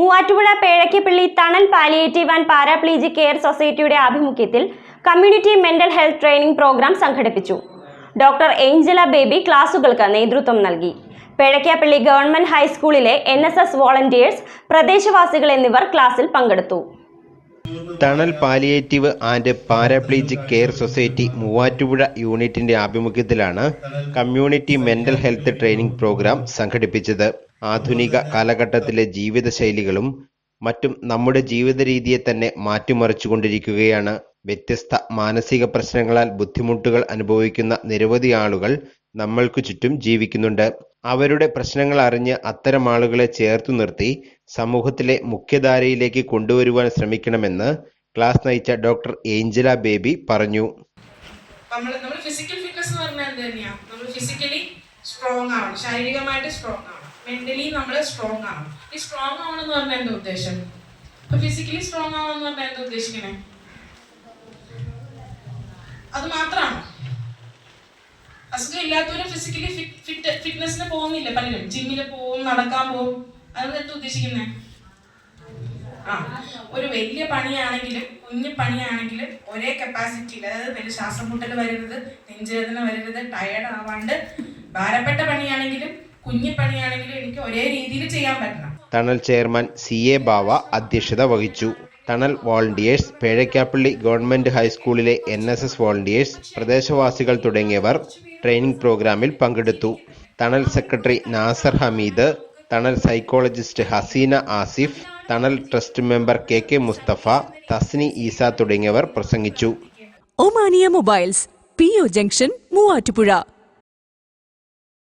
മൂവാറ്റുപുഴ പേഴക്കിപ്പിള്ളി തണൽ palliative and paraplegic care സൊസൈറ്റിയുടെ ആഭിമുഖ്യത്തിൽ community mental health training programme സംഘടിപ്പിച്ചു. ഡോക്ടർ ഏഞ്ചല ബേബി ക്ലാസുകൾക്ക് നേതൃത്വം നൽകി. പേഴക്കാപ്പിള്ളി ഗവൺമെന്റ് ഹൈസ്കൂളിലെ എൻ വോളണ്ടിയേഴ്സ് പ്രദേശവാസികൾ എന്നിവർ ക്ലാസ്സിൽ പങ്കെടുത്തു. Thanal palliative and paraplegic care society Muvattupuzha യൂണിറ്റിന്റെ ആഭിമുഖ്യത്തിലാണ് community mental health training programme സംഘടിപ്പിച്ചത്. ആധുനിക കാലഘട്ടത്തിലെ ജീവിതശൈലികളും മറ്റും നമ്മുടെ ജീവിത രീതിയെ തന്നെ മാറ്റിമറിച്ചുകൊണ്ടിരിക്കുകയാണ്. വ്യത്യസ്ത മാനസിക പ്രശ്നങ്ങളാൽ ബുദ്ധിമുട്ടുകൾ അനുഭവിക്കുന്ന നിരവധി ആളുകൾ നമ്മൾക്കു ചുറ്റും ജീവിക്കുന്നുണ്ട്. അവരുടെ പ്രശ്നങ്ങൾ അറിഞ്ഞ് അത്തരം ആളുകളെ ചേർത്തു നിർത്തി സമൂഹത്തിലെ മുഖ്യധാരയിലേക്ക് കൊണ്ടുവരുവാൻ ശ്രമിക്കണമെന്ന് ക്ലാസ് നയിച്ച ഡോക്ടർ ഏഞ്ചല ബേബി പറഞ്ഞു. നമ്മൾ നമ്മൾ ഫിസിക്കൽ ഫിറ്റ്നസ് എന്ന് പറഞ്ഞാൽ എന്ത് നമ്മൾ ഫിസിക്കലി സ്ട്രോങ് ആവണം. ശാരീരികമായിട്ട് സ്ട്രോങ് ആവണം. മെന്റലി നമ്മൾ സ്ട്രോങ് ആവണം. ഈ സ്ട്രോങ് ആവണം എന്ന് പറഞ്ഞാൽ എന്താ ഉദ്ദേശം? ഇപ്പൊ ഫിസിക്കലി സ്ട്രോങ് ആവണം എന്ന് പറഞ്ഞാൽ എന്താ ഉദ്ദേശിക്കണേ? അത് മാത്രമാണ് അസുഖം ഇല്ലാത്തവരും ഫിസിക്കലി ഫിറ്റ് ഫിറ്റ്നസിന് പോകുന്നില്ല പലരും. ജിമ്മിൽ പോവും നടക്കാൻ പോവും അത് എന്താ ഉദ്ദേശിക്കുന്നേ? ആ ഒരു വലിയ പണിയാണെങ്കിലും കുഞ്ഞു പണിയാണെങ്കിലും ഒരേ കപ്പാസിറ്റിയിൽ അതായത് വലിയ ശ്വാസം മുട്ടൽ വരരുത് നെഞ്ചുവേദന വരരുത് ടയർഡ് ആവാണ്ട് ഭാരപ്പെട്ട പണിയാണെങ്കിലും കുഞ്ഞു പണിയാണെങ്കിലും എനിക്ക് ഒരേ രീതിയിൽ ചെയ്യാൻ പറ്റണം. തണൽ ചെയർമാൻ സി എ ബാവ അധ്യക്ഷത വഹിച്ചു. തണൽ വോളണ്ടിയേഴ്സ് പേഴക്കാപ്പള്ളി ഗവൺമെന്റ് ഹൈസ്കൂളിലെ എൻ എസ് എസ് വോളണ്ടിയേഴ്സ് പ്രദേശവാസികൾ തുടങ്ങിയവർ ട്രെയിനിംഗ് പ്രോഗ്രാമിൽ പങ്കെടുത്തു. തണൽ സെക്രട്ടറി നാസർ ഹമീദ് തണൽ psychologist Haseena Asif Thanal trust member K K Musthafa Thasni Esa തുടങ്ങിയവർ പ്രസംഗിച്ചു. Omania mobiles P O junction Muvattupuzha.